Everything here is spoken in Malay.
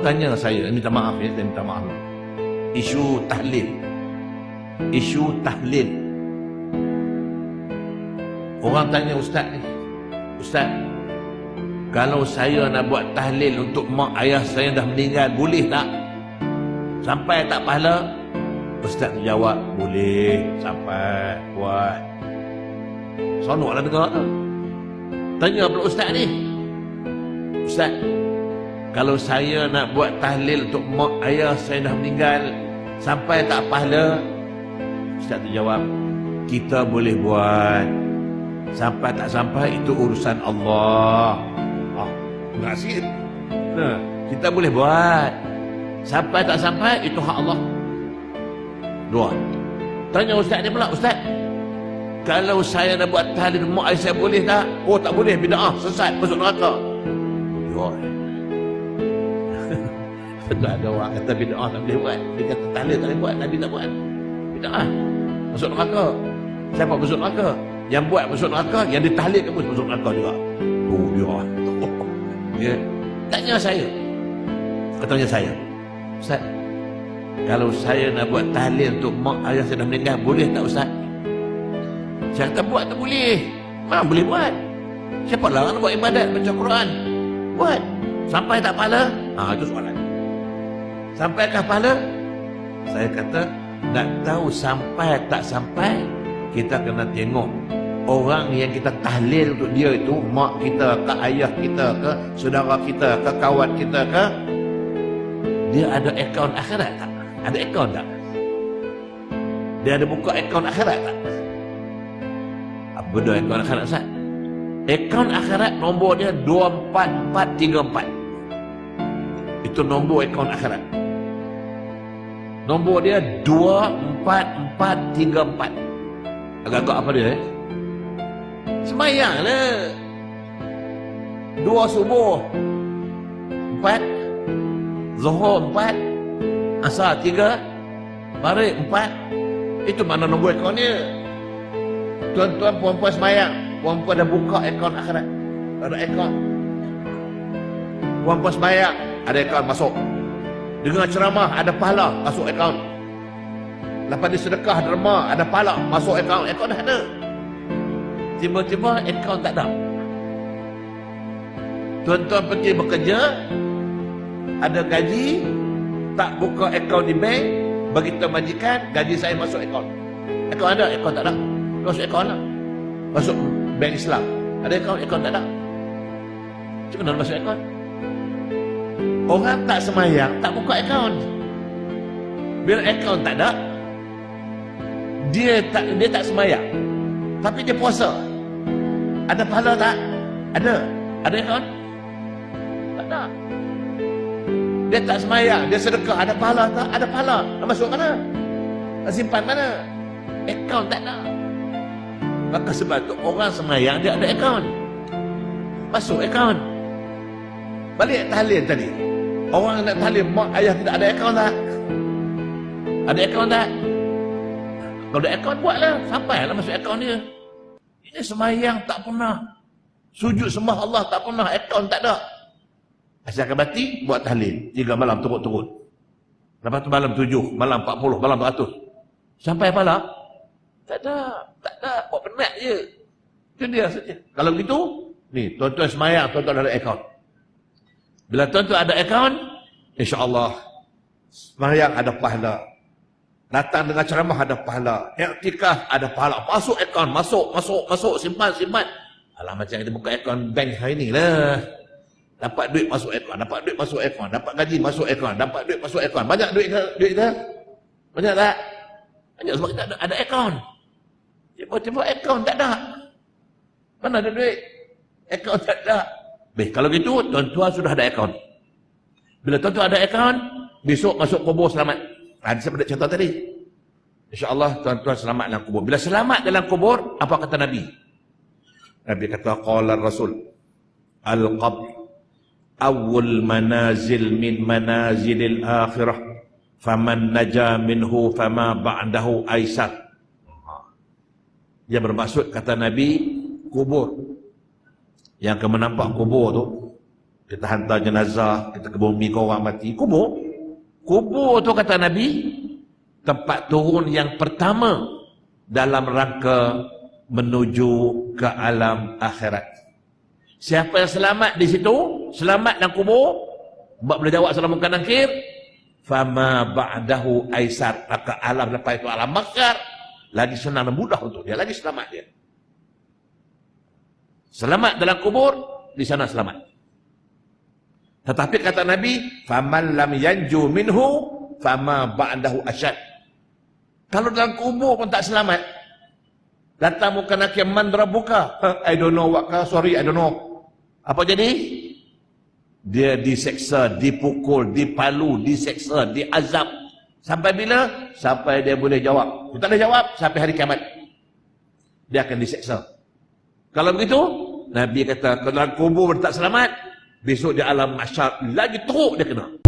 tanya saya, minta maaf ya, saya minta maaf. Isu tahlil. Isu tahlil. Orang tanya ustaz ni. Ustaz, kalau saya nak buat tahlil untuk mak ayah saya dah meninggal, boleh tak? Sampai tak pahala? Ustaz jawab, boleh. Sampai buat. Sonok lah dengar tu. Tanya pula ustaz ni. Ustaz, kalau saya nak buat tahlil untuk mak ayah saya dah meninggal, sampai tak pahala? Ustaz tu jawab, kita boleh buat. Sampai tak sampai itu urusan Allah. Ah, nasib. Nah, kita boleh buat. Sampai tak sampai itu hak Allah. Dua. Tanya ustaz ni pula, ustaz. Kalau saya nak buat tahlil mak ayah saya boleh tak? Oh tak boleh, bid'ah, sesat, masuk neraka. Dua. Ada orang kata bid'ah tak boleh buat. Dia kata tahlil tak boleh buat, Nabi tak buat. Bid'ah. Masuk neraka. Siapa masuk neraka? Yang buat masuk neraka, yang ditahlil kamu masuk neraka juga. Oh dia. ya. Tanya saya. Katanya saya. Ustaz, kalau saya nak buat tahlil untuk mak ayah saya dah meninggal, boleh tak Ustaz? Saya kata buat tak boleh. Mana boleh buat? Siapa larang nak buat ibadat baca Quran? Buat. Sampai tak pahala? Ha, itu soalan. Sampaikah pahala? Saya kata, nak tahu sampai tak sampai, kita kena tengok orang yang kita tahlil untuk dia itu, mak kita ke ayah kita ke, saudara kita ke, kawan kita ke, dia ada akaun akhirat tak? Ada akaun tak? Dia ada buka akaun akhirat tak? Apa benda akaun akhirat Ustaz? Akaun akhirat nombor dia 24434. Itu nombor akaun akhirat. Nombor dia 24434. Agak-agak apa dia eh? Semayang lah. Dua subuh. Empat. Zuhur empat. Asar tiga. Maghrib empat. Itu mana nombor akaun dia. Tuan-tuan puan-puan semayang. Puan-puan dah buka akaun akhirat. Ada akaun. Puan-puan semayang. Ada akaun masuk. Dengar ceramah ada pahala masuk akaun. Lepas dia sedekah derma ada pahala masuk akaun. Akaun dah ada. Tiba-tiba akaun tak ada. Tuan-tuan pergi bekerja, ada gaji, tak buka akaun di bank, bagi tahu majikan, gaji saya masuk akaun. Akaun ada, akaun tak ada. Masuk akaun lah. Masuk bank Islam. Ada akaun, akaun tak ada. Macam mana masuk akaun? Orang tak semayang, tak buka akaun. Bila akaun tak ada, dia tak dia tak semayang. Tapi dia puasa. Ada pahala tak? Ada. Ada akaun? Tak ada. Dia tak semayang, dia sedekah, ada pahala tak? Ada pahala. Nak masuk mana? Nak simpan mana? Akaun tak ada. Maka sebab tu orang semayang dia ada akaun. Masuk akaun. Balik tahlil tadi. Orang nak tahlil mak ayah tidak ada akaun tak? Ada akaun tak? Kalau ada akaun buatlah. Sampailah masuk akaun dia. Ini semayang tak pernah. Sujud sembah Allah tak pernah. Akaun tak ada. Asyik bati buat tahlil. Tiga malam turut-turut. Lepas tu malam tujuh, malam empat puluh, malam beratus. Sampai apa lah? Tak ada. Tak ada. Buat penat je. Itu dia saja. Kalau begitu, ni tuan-tuan semayang, tuan-tuan ada akaun. Bila tuan-tuan ada akaun, insyaAllah semayang ada pahala. Datang dengan ceramah ada pahala. Iktikaf ada pahala. Masuk akaun, masuk, masuk, masuk, simpan, simpan. Alah macam kita buka akaun bank hari ni lah. Dapat duit masuk akaun, dapat duit masuk akaun, dapat gaji masuk akaun, dapat duit masuk akaun. Banyak duit ke duit kita? Banyak tak? Banyak sebab kita ada, ada akaun. Tiba-tiba akaun tak ada. Mana ada duit? Akaun tak ada. Baik, kalau gitu tuan-tuan sudah ada akaun. Bila tuan-tuan ada akaun, besok masuk kubur selamat. Ada seperti contoh tadi. InsyaAllah tuan-tuan selamat dalam kubur. Bila selamat dalam kubur, apa kata Nabi? Nabi kata, Qala Rasul, Al-Qabr awal manazil min manazilil akhirah faman naja minhu fama ba'dahu aisar dia bermaksud kata Nabi kubur yang kamu nampak kubur tu Kita hantar jenazah, kita ke bumi ke orang mati. Kubur. Kubur tu kata Nabi, tempat turun yang pertama dalam rangka menuju ke alam akhirat. Siapa yang selamat di situ, selamat dalam kubur, buat boleh jawab salam kanan kir, fama ba'dahu aisar, maka alam lepas itu alam makar, lagi senang dan mudah untuk dia, lagi selamat dia. Selamat dalam kubur, di sana selamat. Tetapi kata Nabi, faman lam yanju minhu, fama ba'dahu asyad. Kalau dalam kubur pun tak selamat, datang muka nakir mandra buka. I don't know what sorry, I don't know. Apa jadi? Dia diseksa, dipukul, dipalu, diseksa, diazab. Sampai bila? Sampai dia boleh jawab. Dia tak boleh jawab, sampai hari kiamat. Dia akan diseksa. Kalau begitu, Nabi kata, kalau kubur tak selamat, besok di alam masyarakat, lagi teruk dia kena.